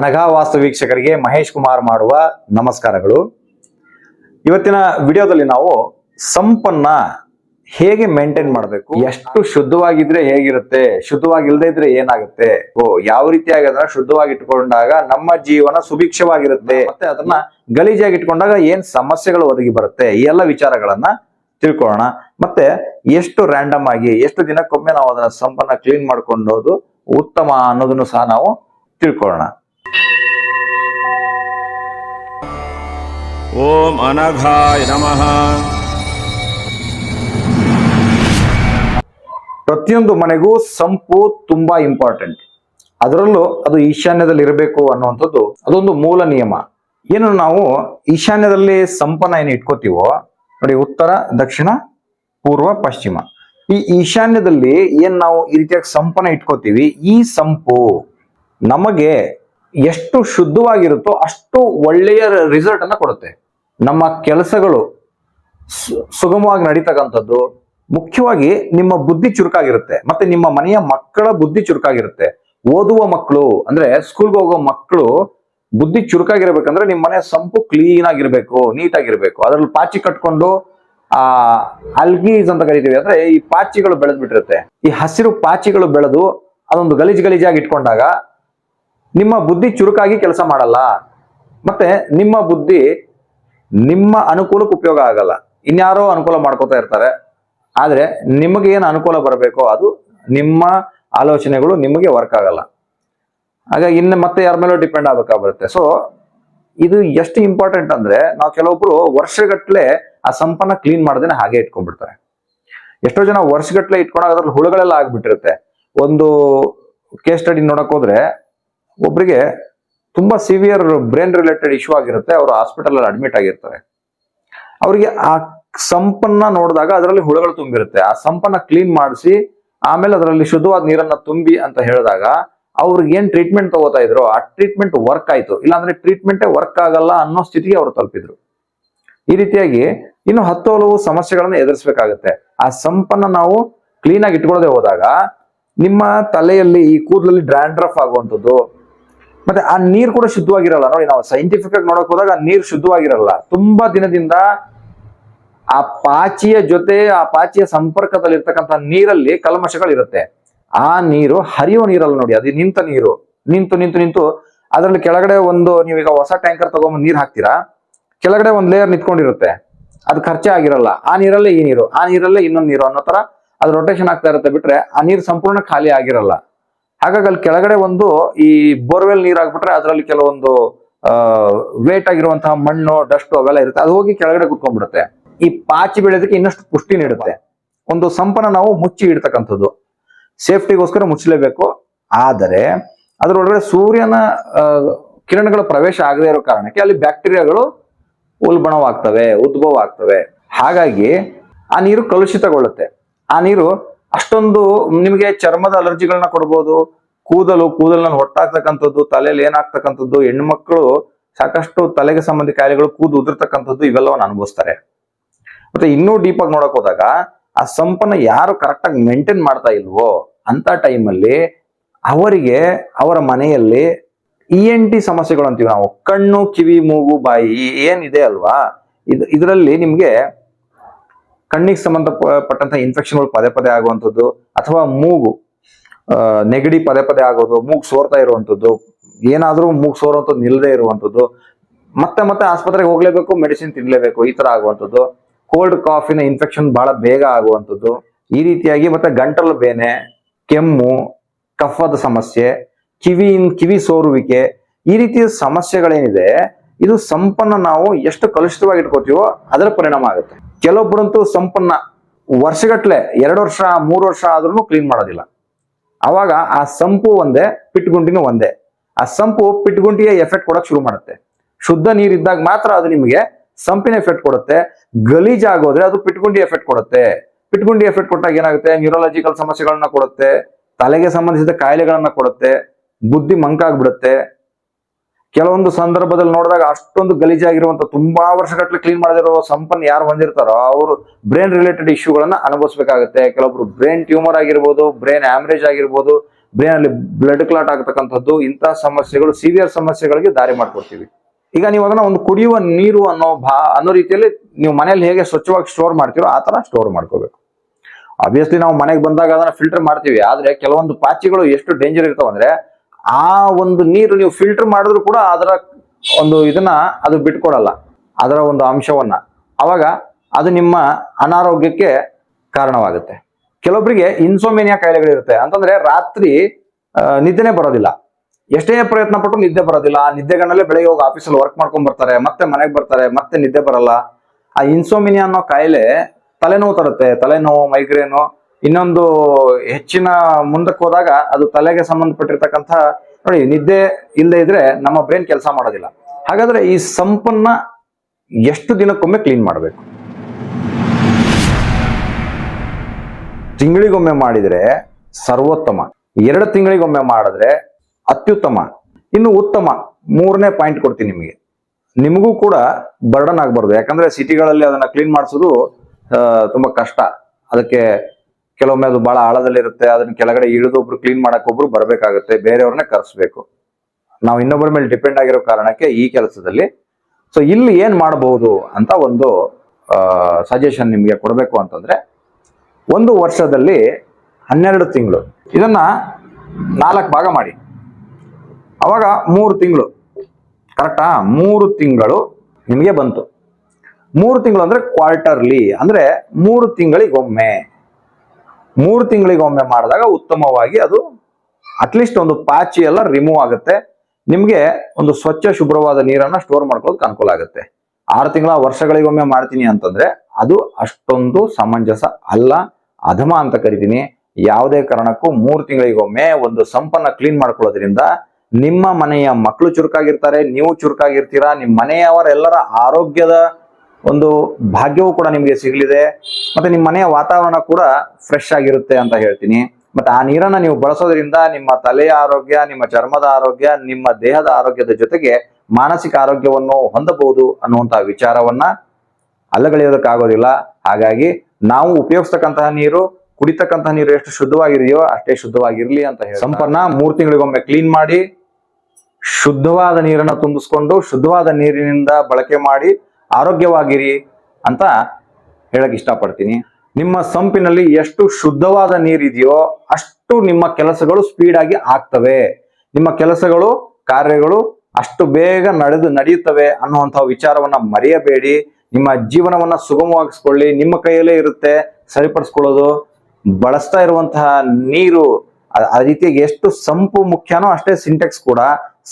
ಅನಘಾ ವಾಸ್ತು ವೀಕ್ಷಕರಿಗೆ ಮಹೇಶ್ ಕುಮಾರ್ ಮಾಡುವ ನಮಸ್ಕಾರಗಳು. ಇವತ್ತಿನ ವಿಡಿಯೋದಲ್ಲಿ ನಾವು ಸಂಪನ್ನ ಹೇಗೆ ಮೇಂಟೈನ್ ಮಾಡಬೇಕು, ಎಷ್ಟು ಶುದ್ಧವಾಗಿದ್ರೆ ಹೇಗಿರುತ್ತೆ ಶುದ್ಧವಾಗಿಲ್ಲದೆ ಇದ್ರೆ ಏನಾಗುತ್ತೆ, ಓ, ಯಾವ ರೀತಿಯಾಗಿ ಅದನ್ನ ಶುದ್ಧವಾಗಿ ಇಟ್ಕೊಂಡಾಗ ನಮ್ಮ ಜೀವನ ಸುಭಿಕ್ಷವಾಗಿರುತ್ತೆ, ಮತ್ತೆ ಅದನ್ನ ಗಲೀಜಾಗಿ ಇಟ್ಕೊಂಡಾಗ ಏನ್ ಸಮಸ್ಯೆಗಳು ಒದಗಿ ಬರುತ್ತೆ, ಈ ಎಲ್ಲ ವಿಚಾರಗಳನ್ನ ತಿಳ್ಕೊಳ್ಳೋಣ. ಮತ್ತೆ ಎಷ್ಟು ರ್ಯಾಂಡಮ್ ಆಗಿ, ಎಷ್ಟು ದಿನಕ್ಕೊಮ್ಮೆ ನಾವು ಅದನ್ನ ಸಂಪನ್ನ ಕ್ಲೀನ್ ಮಾಡ್ಕೊಂಡೋದು ಉತ್ತಮ ಅನ್ನೋದನ್ನು ಸಹ ನಾವು ತಿಳ್ಕೊಳ್ಳೋಣ. ಓಂ ಅನಘಾಯ ನಮಃ ಪ್ರತಿಯೊಂದು ಮನೆಗೂ ಸಂಪು ತುಂಬಾ ಇಂಪಾರ್ಟೆಂಟ್ ಅದರಲ್ಲೂ ಅದು ಈಶಾನ್ಯದಲ್ಲಿ ಇರಬೇಕು ಅನ್ನುವಂಥದ್ದು ಅದೊಂದು ಮೂಲ ನಿಯಮ. ಏನು ನಾವು ಈಶಾನ್ಯದಲ್ಲಿ ಸಂಪನ್ನ ಏನು ಇಟ್ಕೋತೀವೋ, ನೋಡಿ ಉತ್ತರ, ದಕ್ಷಿಣ, ಪೂರ್ವ, ಪಶ್ಚಿಮ. ಈ ಈಶಾನ್ಯದಲ್ಲಿ ಏನ್ ನಾವು ಈ ರೀತಿಯಾಗಿ ಸಂಪನ್ನ ಇಟ್ಕೋತೀವಿ? ಈ ಸಂಪು. ನಮಗೆ ಎಷ್ಟು ಶುದ್ಧವಾಗಿರುತ್ತೋ ಅಷ್ಟು ಒಳ್ಳೆಯ ರಿಸಲ್ಟ್ ಅನ್ನ ಕೊಡುತ್ತೆ. ನಮ್ಮ ಕೆಲಸಗಳು ಸುಗಮವಾಗಿ ನಡೀತಕ್ಕಂಥದ್ದು ಮುಖ್ಯವಾಗಿ ನಿಮ್ಮ ಬುದ್ಧಿ ಚುರುಕಾಗಿರುತ್ತೆ, ಮತ್ತೆ ನಿಮ್ಮ ಮನೆಯ ಮಕ್ಕಳ ಬುದ್ಧಿ ಚುರುಕಾಗಿರುತ್ತೆ. ಓದುವ ಮಕ್ಕಳು, ಅಂದ್ರೆ ಸ್ಕೂಲ್ಗೆ ಹೋಗೋ ಮಕ್ಕಳು ಬುದ್ಧಿ ಚುರುಕಾಗಿರ್ಬೇಕಂದ್ರೆ ನಿಮ್ಮ ಮನೆ ಸಂಪು ಕ್ಲೀನ್ ಆಗಿರ್ಬೇಕು ನೀಟ್ ಆಗಿರ್ಬೇಕು ಅದ್ರಲ್ಲಿ ಪಾಚಿ ಕಟ್ಕೊಂಡು, ಆ ಅಲ್ಗೀಸ್ ಅಂತ ಕರಿತೀವಿ. ಅಂದ್ರೆ ಈ ಪಾಚಿಗಳು ಬೆಳೆದ್ ಬಿಟ್ಟಿರುತ್ತೆ ಈ ಹಸಿರು ಪಾಚಿಗಳು ಬೆಳೆದು ಅದೊಂದು ಗಲೀಜ್ ಗಲೀಜಾಗಿ ಇಟ್ಕೊಂಡಾಗ ನಿಮ್ಮ ಬುದ್ಧಿ ಚುರುಕಾಗಿ ಕೆಲಸ ಮಾಡಲ್ಲ. ಮತ್ತೆ ನಿಮ್ಮ ಬುದ್ಧಿ ನಿಮ್ಮ ಅನುಕೂಲಕ್ಕೆ ಉಪಯೋಗ ಆಗಲ್ಲ. ಇನ್ಯಾರೋ ಅನುಕೂಲ ಮಾಡ್ಕೋತಾ ಇರ್ತಾರೆ. ಆದರೆ ನಿಮಗೆ ಏನು ಅನುಕೂಲ ಬರಬೇಕೋ ಅದು ನಿಮ್ಮ ಆಲೋಚನೆಗಳು ನಿಮಗೆ ವರ್ಕ್ ಆಗಲ್ಲ. ಹಾಗಾಗಿ ಇನ್ನು ಮತ್ತೆ ಯಾರ ಮೇಲೂ ಡಿಪೆಂಡ್ ಆಗಬೇಕಾಗುತ್ತೆ. ಸೊ ಇದು ಎಷ್ಟು ಇಂಪಾರ್ಟೆಂಟ್ ಅಂದ್ರೆ ನಾವು ಕೆಲವೊಬ್ರು ವರ್ಷಗಟ್ಲೆ ಆ ಸಂಪನ್ನ ಕ್ಲೀನ್ ಮಾಡದೇನೆ ಹಾಗೆ ಇಟ್ಕೊಂಡ್ಬಿಡ್ತಾರೆ. ಎಷ್ಟೋ ಜನ ವರ್ಷಗಟ್ಲೆ ಇಟ್ಕೊಂಡಾಗ ಅದ್ರಲ್ಲಿ ಹುಳುಗಳೆಲ್ಲ ಆಗ್ಬಿಟ್ಟಿರುತ್ತೆ. ಒಂದು ಕೇಸ್ ಸ್ಟಡಿ ನೋಡಕ್ ಹೋದ್ರೆ ಒಬ್ರಿಗೆ ತುಂಬಾ ಸಿವಿಯರ್ ಬ್ರೈನ್ ರಿಲೇಟೆಡ್ ಇಶ್ಯೂ ಆಗಿರುತ್ತೆ, ಅವರು ಹಾಸ್ಪಿಟಲ್ ಅಲ್ಲಿ ಅಡ್ಮಿಟ್ ಆಗಿರ್ತಾರೆ. ಅವರಿಗೆ ಆ ಸಂಪನ್ನ ನೋಡಿದಾಗ ಅದರಲ್ಲಿ ಹುಳುಗಳು ತುಂಬಿರುತ್ತೆ. ಆ ಸಂಪನ್ನ ಕ್ಲೀನ್ ಮಾಡಿಸಿ, ಆಮೇಲೆ ಅದರಲ್ಲಿ ಶುದ್ಧವಾದ ನೀರನ್ನ ತುಂಬಿ ಅಂತ ಹೇಳಿದಾಗ ಅವ್ರಿಗೆ ಏನ್ ಟ್ರೀಟ್ಮೆಂಟ್ ತಗೋತಾ ಇದ್ರು? ಆ ಟ್ರೀಟ್ಮೆಂಟ್ ವರ್ಕ್ ಆಯ್ತು. ಇಲ್ಲಾಂದ್ರೆ ಟ್ರೀಟ್ಮೆಂಟೇ ವರ್ಕ್ ಆಗಲ್ಲ ಅನ್ನೋ ಸ್ಥಿತಿಗೆ ಅವರು ತಲುಪಿದ್ರು. ಈ ರೀತಿಯಾಗಿ ಇನ್ನು ಹತ್ತು ಹಲವು ಸಮಸ್ಯೆಗಳನ್ನ ಎದುರಿಸಬೇಕಾಗುತ್ತೆ. ಆ ಸಂಪನ್ನ ನಾವು ಕ್ಲೀನ್ ಆಗಿ ಇಟ್ಕೊಳ್ಳದೆ ಹೋದಾಗ ನಿಮ್ಮ ತಲೆಯಲ್ಲಿ ಈ ಕೂದಲಲ್ಲಿ ಡ್ರ್ಯಾಂಡ್ರಫ್ ಆಗುವಂಥದ್ದು ಮತ್ತೆ ಆ ನೀರು ಕೂಡ ಶುದ್ಧವಾಗಿರಲ್ಲ. ನೋಡಿ ನಾವು ಸೈಂಟಿಫಿಕ್ ಆಗಿ ನೋಡಕ್ ಹೋದಾಗ ನೀರು ಶುದ್ಧವಾಗಿರಲ್ಲ. ತುಂಬಾ ದಿನದಿಂದ ಆ ಪಾಚಿಯ ಜೊತೆ, ಆ ಪಾಚಿಯ ಸಂಪರ್ಕದಲ್ಲಿ ಇರ್ತಕ್ಕಂಥ ನೀರಲ್ಲಿ ಕಲ್ಮಶಗಳಿರುತ್ತೆ. ಆ ನೀರು ಹರಿಯೋ ನೀರಲ್ಲ ನೋಡಿ, ಅದು ನಿಂತ ನೀರು. ನಿಂತು ನಿಂತು ನಿಂತು ಅದರಲ್ಲಿ ಕೆಳಗಡೆ ಒಂದು ನೀವೀಗ ಹೊಸ ಟ್ಯಾಂಕರ್ ತಗೊಂಬಂದು ನೀರು ಹಾಕ್ತೀರಾ? ಕೆಳಗಡೆ ಒಂದು ಲೇಯರ್ ನಿಂತ್ಕೊಂಡಿರುತ್ತೆ. ಅದು ಖರ್ಚೆ ಆಗಿರಲ್ಲ. ಆ ನೀರಲ್ಲೇ ಈ ನೀರು, ಆ ನೀರಲ್ಲೇ ಇನ್ನೊಂದು ನೀರು ಅನ್ನೋ ತರ ಅದು ರೊಟೇಷನ್ ಆಗ್ತಾ ಇರುತ್ತೆ ಬಿಟ್ರೆ ಆ ನೀರು ಸಂಪೂರ್ಣ ಖಾಲಿ ಆಗಿರಲ್ಲ. ಹಾಗಾಗಿ ಅಲ್ಲಿ ಕೆಳಗಡೆ ಒಂದು ಈ ಬೋರ್ವೆಲ್ ನೀರ್ ಹಾಕ್ಬಿಟ್ರೆ ಅದರಲ್ಲಿ ಕೆಲವೊಂದು ವೇಟ್ ಆಗಿರುವಂತಹ ಮಣ್ಣು ಡಸ್ಟ್ ಅವೆಲ್ಲ ಇರುತ್ತೆ. ಅದು ಹೋಗಿ ಕೆಳಗಡೆ ಕುತ್ಕೊಂಡ್ಬಿಡುತ್ತೆ. ಈ ಪಾಚಿ ಬೆಳೆಯೋದಕ್ಕೆ ಇನ್ನಷ್ಟು ಪುಷ್ಟಿ ನೀಡುತ್ತೆ. ಒಂದು ಸಂಪನ್ನ ನಾವು ಮುಚ್ಚಿ ಇಡ್ತಕ್ಕಂಥದ್ದು. ಸೇಫ್ಟಿಗೋಸ್ಕರ ಮುಚ್ಚಲೇಬೇಕು. ಆದರೆ, ಅದರೊಳಗಡೆ ಸೂರ್ಯನ ಕಿರಣಗಳ ಪ್ರವೇಶ ಆಗದೇ ಇರೋ ಕಾರಣಕ್ಕೆ ಅಲ್ಲಿ ಬ್ಯಾಕ್ಟೀರಿಯಾಗಳು ಉಲ್ಬಣವಾಗ್ತವೆ ಉದ್ಭವ ಆಗ್ತವೆ ಹಾಗಾಗಿ ಆ ನೀರು ಕಲುಷಿತಗೊಳ್ಳುತ್ತೆ. ಆ ನೀರು ಅಷ್ಟೊಂದು ನಿಮಗೆ ಚರ್ಮದ ಅಲರ್ಜಿಗಳನ್ನ ಕೊಡ್ಬೋದು, ಕೂದಲು ಕೂದಲನ್ನ ಹೊಟ್ಟಾಗ್ತಕ್ಕಂಥದ್ದು, ತಲೆಯಲ್ಲಿ ಏನಾಗ್ತಕ್ಕಂಥದ್ದು, ಹೆಣ್ಮಕ್ಳು ಸಾಕಷ್ಟು ತಲೆಗೆ ಸಂಬಂಧಿ ಕಾಯಿಲೆಗಳು ಕೂದು ಉದುರ್ತಕ್ಕಂಥದ್ದು ಇವೆಲ್ಲವನ್ನು ಅನುಭವಿಸ್ತಾರೆ. ಮತ್ತೆ ಇನ್ನೂ ಡೀಪ್ ಆಗಿ ನೋಡಕ್ ಹೋದಾಗ, ಆ ಸಂಪನ್ನ ಯಾರು ಕರೆಕ್ಟ್ ಆಗಿ ಮೇಂಟೈನ್ ಮಾಡ್ತಾ ಇಲ್ವೋ, ಅಂತ ಟೈಮಲ್ಲಿ ಅವರಿಗೆ ಅವರ ಮನೆಯಲ್ಲಿ ಇ ಎನ್ ಟಿ ಸಮಸ್ಯೆಗಳು ಅಂತೀವಿ ನಾವು. ಕಣ್ಣು, ಕಿವಿ, ಮೂಗು, ಬಾಯಿ ಏನಿದೆ ಅಲ್ವಾ? ಇದು, ಇದರಲ್ಲಿ ನಿಮ್ಗೆ ಕಣ್ಣಿಗೆ ಸಂಬಂಧಪಟ್ಟಂತ ಇನ್ಫೆಕ್ಷನ್ಗಳು ಪದೇ ಪದೇ ಆಗುವಂಥದ್ದು, ಅಥವಾ ಮೂಗು ನೆಗಡಿ ಪದೇ ಪದೇ ಆಗೋದು, ಮೂಗು ಸೋರ್ತಾ ಇರುವಂಥದ್ದು, ಏನಾದರೂ ಮೂಗು ಸೋರುವಂಥದ್ದು ನಿಲ್ಲದೆ ಇರುವಂಥದ್ದು, ಮತ್ತೆ ಮತ್ತೆ ಆಸ್ಪತ್ರೆಗೆ ಹೋಗ್ಲೇಬೇಕು ಮೆಡಿಸಿನ್ ತಿನ್ಲೇಬೇಕು, ಈ ತರ ಆಗುವಂಥದ್ದು. ಕೋಲ್ಡ್ ಕಾಫಿನ ಇನ್ಫೆಕ್ಷನ್ ಬಹಳ ಬೇಗ ಆಗುವಂಥದ್ದು. ಈ ರೀತಿಯಾಗಿ ಮತ್ತೆ ಗಂಟಲು ಬೇನೆ, ಕೆಮ್ಮು, ಕಫದ ಸಮಸ್ಯೆ, ಕಿವಿ ಕಿವಿ ಸೋರುವಿಕೆ, ಈ ರೀತಿಯ ಸಮಸ್ಯೆಗಳೇನಿದೆ, ಇದು ಸಂಪನ್ನ ನಾವು ಎಷ್ಟು ಕಲುಷಿತವಾಗಿ ಇಟ್ಕೋತೀವೋ ಅದರ ಪರಿಣಾಮ ಆಗುತ್ತೆ. ಕೆಲವೊಬ್ಬರಂತೂ ಸಂಪನ್ನ ವರ್ಷಗಟ್ಲೆ ಎರಡು ವರ್ಷ, ಮೂರು ವರ್ಷ ಆದ್ರೂ ಕ್ಲೀನ್ ಮಾಡೋದಿಲ್ಲ. ಅವಾಗ ಆ ಸಂಪು ಒಂದೇ, ಪಿಟ್ಗುಂಡಿನೂ ಒಂದೇ. ಆ ಸಂಪು ಪಿಟ್ಗುಂಡಿಗೆ ಎಫೆಕ್ಟ್ ಕೊಡಕ್ ಶುರು ಮಾಡುತ್ತೆ. ಶುದ್ಧ ನೀರಿದ್ದಾಗ ಮಾತ್ರ ಅದು ನಿಮಗೆ ಸಂಪಿನ ಎಫೆಕ್ಟ್ ಕೊಡುತ್ತೆ. ಗಲೀಜ್ ಆಗೋದ್ರೆ ಅದು ಪಿಟ್ಗುಂಡಿ ಎಫೆಕ್ಟ್ ಕೊಡುತ್ತೆ. ಪಿಟ್ಗುಂಡಿ ಎಫೆಕ್ಟ್ ಕೊಟ್ಟಾಗ ಏನಾಗುತ್ತೆ? ನ್ಯೂರಾಲಜಿಕಲ್ ಸಮಸ್ಯೆಗಳನ್ನ ಕೊಡುತ್ತೆ. ತಲೆಗೆ ಸಂಬಂಧಿಸಿದ ಕಾಯಿಲೆಗಳನ್ನ ಕೊಡುತ್ತೆ. ಬುದ್ಧಿ ಮಂಕಾಗ್ಬಿಡುತ್ತೆ. ಕೆಲವೊಂದು ಸಂದರ್ಭದಲ್ಲಿ ನೋಡಿದಾಗ ಅಷ್ಟೊಂದು ಗಲೀಜಾಗಿರುವಂತ ತುಂಬಾ ವರ್ಷಗಟ್ಟಲೆ ಕ್ಲೀನ್ ಮಾಡದಿರೋ ಸಂಪನ್ನ ಯಾರು ಹೊಂದಿರ್ತಾರೋ ಅವರು ಬ್ರೈನ್ ರಿಲೇಟೆಡ್ ಇಶ್ಯೂಗಳನ್ನ ಅನುಭವಿಸಬೇಕಾಗುತ್ತೆ. ಕೆಲವೊಬ್ರು ಬ್ರೈನ್ ಟ್ಯೂಮರ್ ಆಗಿರ್ಬೋದು ಬ್ರೈನ್ ಆಮ್ರೇಜ್ ಆಗಿರ್ಬೋದು ಬ್ರೈನ್ ಅಲ್ಲಿ ಬ್ಲಡ್ ಕ್ಲಾಟ್ ಆಗ್ತಕ್ಕಂಥದ್ದು ಇಂತಹ ಸಮಸ್ಯೆಗಳು ಸಿವಿಯರ್ ಸಮಸ್ಯೆಗಳಿಗೆ ದಾರಿ ಮಾಡ್ಕೊಡ್ತೀವಿ. ಈಗ ನೀವು ಅದನ್ನ ಒಂದು ಕುಡಿಯುವ ನೀರು ಅನ್ನೋ ಭಾ, ಅನ್ನೋ ರೀತಿಯಲ್ಲಿ ನೀವು ಮನೆಯಲ್ಲಿ ಹೇಗೆ ಸ್ವಚ್ಛವಾಗಿ ಸ್ಟೋರ್ ಮಾಡ್ತೀರೋ ಆ ತರ ಸ್ಟೋರ್ ಮಾಡ್ಕೋಬೇಕು. ಅಬ್ವಿಯಸ್ಲಿ ನಾವು ಮನೆಗೆ ಬಂದಾಗ ಅದನ್ನ ಫಿಲ್ಟರ್ ಮಾಡ್ತೀವಿ. ಆದ್ರೆ ಕೆಲವೊಂದು ಪಾಚಿಗಳು ಎಷ್ಟು ಡೇಂಜರ್ ಇರ್ತಾವ ಅಂದ್ರೆ ಆ ಒಂದು ನೀರು ನೀವು ಫಿಲ್ಟರ್ ಮಾಡಿದ್ರು ಕೂಡ ಅದರ ಒಂದು ಇದನ್ನ ಅದು ಬಿಟ್ಕೊಡಲ್ಲ, ಅದರ ಒಂದು ಅಂಶವನ್ನ. ಅವಾಗ ಅದು ನಿಮ್ಮ ಅನಾರೋಗ್ಯಕ್ಕೆ ಕಾರಣವಾಗುತ್ತೆ. ಕೆಲವೊಬ್ಬರಿಗೆ ಇನ್ಸೋಮೇನಿಯಾ ಕಾಯಿಲೆಗಳಿರುತ್ತೆ. ಅಂತಂದ್ರೆ ರಾತ್ರಿ ನಿದ್ದೆನೆ ಬರೋದಿಲ್ಲ. ಎಷ್ಟೇ ಪ್ರಯತ್ನ ಪಟ್ಟು ನಿದ್ದೆ ಬರೋದಿಲ್ಲ. ಆ ನಿದ್ದೆಗಳಲ್ಲೇ ಬೆಳಗ್ಗೆ ಹೋಗಿ ಆಫೀಸಲ್ಲಿ ವರ್ಕ್ ಮಾಡ್ಕೊಂಡ್ ಬರ್ತಾರೆ, ಮತ್ತೆ ಮನೆಗೆ ಬರ್ತಾರೆ, ಮತ್ತೆ ನಿದ್ದೆ ಬರಲ್ಲ. ಆ ಇನ್ಸೋಮಿನಿಯಾ ಅನ್ನೋ ಕಾಯಿಲೆ ತಲೆನೋವು ತರುತ್ತೆ. ತಲೆನೋವು ಮೈಗ್ರೇನು ಇನ್ನೊಂದು ಹೆಚ್ಚಿನ ಮುಂದಕ್ಕೆ ಹೋದಾಗ ಅದು ತಲೆಗೆ ಸಂಬಂಧಪಟ್ಟಿರ್ತಕ್ಕಂಥ ನೋಡಿ, ನಿದ್ದೆ ಇಲ್ಲದೆ ಇದ್ರೆ ನಮ್ಮ ಬ್ರೈನ್ ಕೆಲಸ ಮಾಡೋದಿಲ್ಲ. ಹಾಗಾದ್ರೆ ಈ ಸಂಪನ್ನ ಎಷ್ಟು ದಿನಕ್ಕೊಮ್ಮೆ ಕ್ಲೀನ್ ಮಾಡಬೇಕು? ತಿಂಗಳಿಗೊಮ್ಮೆ ಮಾಡಿದ್ರೆ ಸರ್ವೋತ್ತಮ. ಎರಡು ತಿಂಗಳಿಗೊಮ್ಮೆ ಮಾಡಿದ್ರೆ ಅತ್ಯುತ್ತಮ. ಇನ್ನು ಉತ್ತಮ. ಮೂರನೇ ಪಾಯಿಂಟ್ ಕೊಡ್ತೀನಿ ನಿಮಗೆ. ನಿಮಗೂ ಕೂಡ ಬರ್ಡನ್ ಆಗಬಾರ್ದು. ಯಾಕಂದ್ರೆ ಸಿಟಿಗಳಲ್ಲಿ ಅದನ್ನ ಕ್ಲೀನ್ ಮಾಡಿಸೋದು ತುಂಬಾ ಕಷ್ಟ. ಅದಕ್ಕೆ ಕೆಲವೊಮ್ಮೆ ಅದು ಬಹಳ ಆಳದಲ್ಲಿರುತ್ತೆ, ಅದನ್ನ ಕೆಳಗಡೆ ಇಳಿದು ಒಬ್ರು ಕ್ಲೀನ್ ಮಾಡಕ್ ಒಬ್ರು ಬರಬೇಕಾಗುತ್ತೆ, ಬೇರೆಯವ್ರನ್ನ ಕರೆಸ್ಬೇಕು. ನಾವು ಇನ್ನೊಬ್ಬರ ಮೇಲೆ ಡಿಪೆಂಡ್ ಆಗಿರೋ ಕಾರಣಕ್ಕೆ ಈ ಕೆಲಸದಲ್ಲಿ. ಸೊ ಇಲ್ಲಿ ಏನ್ ಮಾಡಬಹುದು ಅಂತ ಒಂದು ಸಜೆಷನ್ ನಿಮಗೆ ಕೊಡಬೇಕು ಅಂತಂದ್ರೆ, ಒಂದು ವರ್ಷದಲ್ಲಿ ಹನ್ನೆರಡು ತಿಂಗಳು. ಇದನ್ನ ನಾಲ್ಕು ಭಾಗ ಮಾಡಿ. ಅವಾಗ ಮೂರು ತಿಂಗಳು. ಕರೆಕ್ಟಾ? ಮೂರು ತಿಂಗಳು ನಿಮಗೆ ಬಂತು. ಮೂರು ತಿಂಗಳು ಅಂದ್ರೆ ಕ್ವಾರ್ಟರ್ಲಿ ಅಂದ್ರೆ ಮೂರು ತಿಂಗಳಿಗೊಮ್ಮೆ. ಮೂರು ತಿಂಗಳಿಗೊಮ್ಮೆ ಮಾಡಿದಾಗ ಉತ್ತಮವಾಗಿ ಅದು ಅಟ್ಲೀಸ್ಟ್ ಒಂದು ಪಾಚಿ ಎಲ್ಲ ರಿಮೂವ್ ಆಗುತ್ತೆ. ನಿಮಗೆ ಒಂದು ಸ್ವಚ್ಛ ಶುಭ್ರವಾದ ನೀರನ್ನ ಸ್ಟೋರ್ ಮಾಡ್ಕೊಳ್ಳೋದಕ್ಕೆ ಅನುಕೂಲ ಆಗುತ್ತೆ. ಆರು ತಿಂಗಳ ವರ್ಷಗಳಿಗೊಮ್ಮೆ ಮಾಡ್ತೀನಿ ಅಂತಂದ್ರೆ ಅದು ಅಷ್ಟೊಂದು ಸಮಂಜಸ ಅಲ್ಲ. ಅಧಮ ಅಂತ ಕರಿತೀನಿ. ಯಾವುದೇ ಕಾರಣಕ್ಕೂ ಮೂರು ತಿಂಗಳಿಗೊಮ್ಮೆ ಒಂದು ಸಂಪನ್ನ ಕ್ಲೀನ್ ಮಾಡ್ಕೊಳ್ಳೋದ್ರಿಂದ ನಿಮ್ಮ ಮನೆಯ ಮಕ್ಕಳು ಚುರುಕಾಗಿರ್ತಾರೆ, ನೀವು ಚುರುಕಾಗಿರ್ತೀರಾ ನಿಮ್ಮ ಮನೆಯವರೆಲ್ಲರ ಆರೋಗ್ಯದ ಒಂದು ಭಾಗ್ಯವೂ ಕೂಡ ನಿಮಗೆ ಸಿಗಲಿದೆ. ಮತ್ತೆ ನಿಮ್ಮ ಮನೆಯ ವಾತಾವರಣ ಕೂಡ ಫ್ರೆಶ್ ಆಗಿರುತ್ತೆ ಅಂತ ಹೇಳ್ತೀನಿ. ಮತ್ತೆ ಆ ನೀರನ್ನ ನೀವು ಬಳಸೋದ್ರಿಂದ ನಿಮ್ಮ ತಲೆಯ ಆರೋಗ್ಯ ನಿಮ್ಮ ಚರ್ಮದ ಆರೋಗ್ಯ ನಿಮ್ಮ ದೇಹದ ಆರೋಗ್ಯದ ಜೊತೆಗೆ ಮಾನಸಿಕ ಆರೋಗ್ಯವನ್ನು ಹೊಂದಬಹುದು ಅನ್ನುವಂತಹ ವಿಚಾರವನ್ನ ಅಲ್ಲಗಳೆಯೋದಕ್ಕಾಗೋದಿಲ್ಲ. ಹಾಗಾಗಿ ನಾವು ಉಪಯೋಗಿಸ್ತಕ್ಕಂತಹ ನೀರು ಕುಡಿತಕ್ಕಂತಹ ನೀರು ಎಷ್ಟು ಶುದ್ಧವಾಗಿದೆಯೋ ಅಷ್ಟೇ ಶುದ್ಧವಾಗಿರ್ಲಿ ಅಂತ ಹೇಳಿ ಸಂಪನ್ನ ಮೂರು ತಿಂಗಳಿಗೊಮ್ಮೆ ಕ್ಲೀನ್ ಮಾಡಿ ಶುದ್ಧವಾದ ನೀರನ್ನ ತುಂಬಿಸ್ಕೊಂಡು ಶುದ್ಧವಾದ ನೀರಿನಿಂದ ಬಳಕೆ ಮಾಡಿ ಆರೋಗ್ಯವಾಗಿರಿ ಅಂತ ಹೇಳಕ್ ಇಷ್ಟಪಡ್ತೀನಿ. ನಿಮ್ಮ ಸಂಪಿನಲ್ಲಿ ಎಷ್ಟು ಶುದ್ಧವಾದ ನೀರಿದೆಯೋ ಅಷ್ಟು ನಿಮ್ಮ ಕೆಲಸಗಳು ಸ್ಪೀಡ್ ಆಗಿ ಆಗ್ತವೆ. ನಿಮ್ಮ ಕೆಲಸಗಳು, ಕಾರ್ಯಗಳು ಅಷ್ಟು ಬೇಗ ನಡೆದು ನಡೆಯುತ್ತವೆ ಅನ್ನುವಂಥ ವಿಚಾರವನ್ನ ಮರೆಯಬೇಡಿ. ನಿಮ್ಮ ಜೀವನವನ್ನ ಸುಗಮವಾಗಿಸ್ಕೊಳ್ಳಿ. ನಿಮ್ಮ ಕೈಯಲ್ಲೇ ಇರುತ್ತೆ. ಸರಿಪಡಿಸ್ಕೊಳ್ಳೋದು. ಬಳಸ್ತಾ ಇರುವಂತಹ ನೀರು, ಆ ರೀತಿಯಾಗಿ ಎಷ್ಟು ಸಂಪು ಮುಖ್ಯನೋ ಅಷ್ಟೇ ಸಿಂಟೆಕ್ಸ್ ಕೂಡ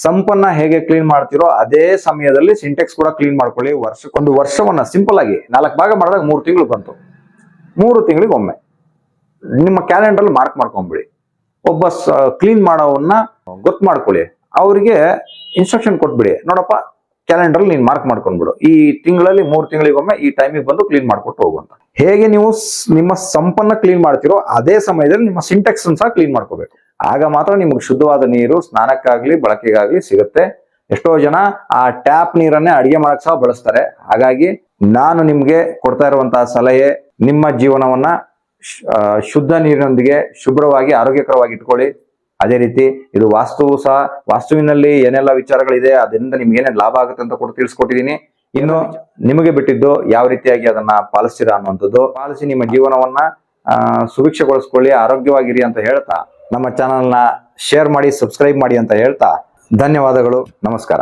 ಸಂಪನ್ನ ಹೇಗೆ ಕ್ಲೀನ್ ಮಾಡ್ತಿರೋ ಅದೇ ಸಮಯದಲ್ಲಿ ಸಿಂಟೆಕ್ಸ್ ಕೂಡ ಕ್ಲೀನ್ ಮಾಡ್ಕೊಳ್ಳಿ. ವರ್ಷಕ್ಕೊಂದು ವರ್ಷವನ್ನ ಸಿಂಪಲ್ ಆಗಿ ನಾಲ್ಕು ಭಾಗ ಮಾಡಿದಾಗ ಮೂರು ತಿಂಗಳು ಬಂತು. ಮೂರು ತಿಂಗಳಿಗೊಮ್ಮೆ ನಿಮ್ಮ ಕ್ಯಾಲೆಂಡರ್ ಮಾರ್ಕ್ ಮಾಡ್ಕೊಂಬಿಡಿ. ಒಬ್ಬ ಕ್ಲೀನ್ ಮಾಡೋವನ್ನ ಗೊತ್ತು ಮಾಡ್ಕೊಳ್ಳಿ. ಅವರಿಗೆ ಇನ್ಸ್ಟ್ರಕ್ಷನ್ ಕೊಟ್ಬಿಡಿ. ನೋಡಪ್ಪ ಕ್ಯಾಲೆಂಡರ್ ನೀನು ಮಾರ್ಕ್ ಮಾಡ್ಕೊಂಡ್ಬಿಡು. ಈ ತಿಂಗಳಲ್ಲಿ ಮೂರು ತಿಂಗಳಿಗೊಮ್ಮೆ ಈ ಟೈಮಿಗೆ ಬಂದು ಕ್ಲೀನ್ ಮಾಡ್ಕೊಟ್ಟು ಹೋಗುವಂತ ಹೇಗೆ ನೀವು ನಿಮ್ಮ ಸಂಪನ್ನ ಕ್ಲೀನ್ ಮಾಡ್ತಿರೋ ಅದೇ ಸಮಯದಲ್ಲಿ ನಿಮ್ಮ ಸಿಂಟೆಕ್ಸ್ ಸಹ ಕ್ಲೀನ್ ಮಾಡ್ಕೋಬೇಕು. ಆಗ ಮಾತ್ರ ನಿಮ್ಗೆ ಶುದ್ಧವಾದ ನೀರು, ಸ್ನಾನಕ್ಕಾಗ್ಲಿ, ಬಳಕೆಗಾಗ್ಲಿ ಸಿಗುತ್ತೆ. ಎಷ್ಟೋ ಜನ ಆ ಟ್ಯಾಪ್ ನೀರನ್ನೇ ಅಡಿಗೆ ಮಾಡಕ್ ಸಹ ಬಳಸ್ತಾರೆ. ಹಾಗಾಗಿ ನಾನು ನಿಮ್ಗೆ ಕೊಡ್ತಾ ಇರುವಂತಹ ಸಲಹೆ, ನಿಮ್ಮ ಜೀವನವನ್ನ ಶುದ್ಧ ನೀರಿನೊಂದಿಗೆ ಶುಭ್ರವಾಗಿ, ಆರೋಗ್ಯಕರವಾಗಿ ಇಟ್ಕೊಳ್ಳಿ. ಅದೇ ರೀತಿ ಇದು ವಾಸ್ತು ಸಹ, ವಾಸ್ತುವಿನಲ್ಲಿ ಏನೆಲ್ಲ ವಿಚಾರಗಳಿದೆ, ಅದರಿಂದ ನಿಮ್ಗೆ ಏನೇನು ಲಾಭ ಆಗುತ್ತೆ ಅಂತ ಕೂಡ ತಿಳಿಸ್ಕೊಟ್ಟಿದ್ದೀನಿ. ಇನ್ನು ನಿಮಗೆ ಬಿಟ್ಟಿದ್ದು ಯಾವ ರೀತಿಯಾಗಿ ಅದನ್ನ ಪಾಲಿಸ್ತೀರಾ ಅನ್ನುವಂಥದ್ದು, ಪಾಲಿಸಿ ನಿಮ್ಮ ಜೀವನವನ್ನ ಸುಭಿಕ್ಷಗೊಳಿಸ್ಕೊಳ್ಳಿ, ಆರೋಗ್ಯವಾಗಿರಿ ಅಂತ ಹೇಳ್ತಾ ನಮ್ಮ ಚಾನಲ್ನ ಶೇರ್ ಮಾಡಿ ಸಬ್ಸ್ಕ್ರೈಬ್ ಮಾಡಿ ಅಂತ ಹೇಳ್ತಾ ಧನ್ಯವಾದಗಳು. ನಮಸ್ಕಾರ.